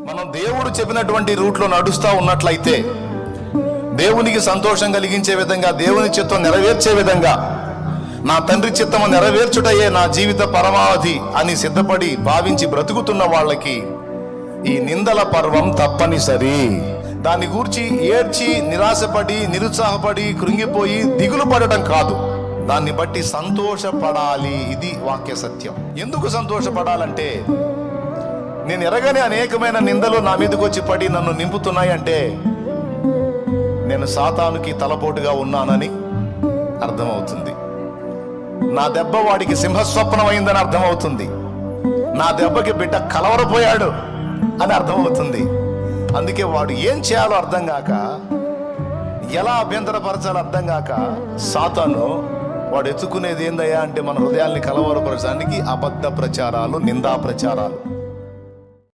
మనం దేవుడు చెప్పినటువంటి రూట్లో నడుస్తూ ఉన్నట్లయితే దేవునికి సంతోషం కలిగించే విధంగా దేవుని చిత్తం నెరవేర్చే విధంగా నా తండ్రి చిత్తము నెరవేర్చుటయే నా జీవిత పరమావధి అని సిద్ధపడి భావించి బ్రతుకుతున్న వాళ్ళకి ఈ నిందల పర్వం తప్పనిసరి. దాన్ని గూర్చి ఏడ్చి నిరాశపడి నిరుత్సాహపడి కృంగిపోయి దిగులు పడటం కాదు. దాన్ని బట్టి సంతోషపడాలి. ఇది వాక్య సత్యం. ఎందుకు సంతోషపడాలంటే నేను ఎరగని అనేకమైన నిందలు నా మీదకి వచ్చి పడి నన్ను నింపుతున్నాయి అంటే నేను సాతానుకి తలపోటుగా ఉన్నానని అర్థమవుతుంది. నా దెబ్బ వాడికి సింహస్వప్నం అయిందని అర్థమవుతుంది. నా దెబ్బకి బిడ్డ కలవరపోయాడు అని అర్థమవుతుంది. అందుకే వాడు ఏం చేయాలో అర్థం కాక ఎలా అభ్యంతరపరచాలో అర్థం కాక సాతాను వాడు ఎత్తుకునేది ఏందయ్యా అంటే మన హృదయాల్ని కలవరపరచడానికి అబద్ధ ప్రచారాలు నిందా ప్రచారాలు.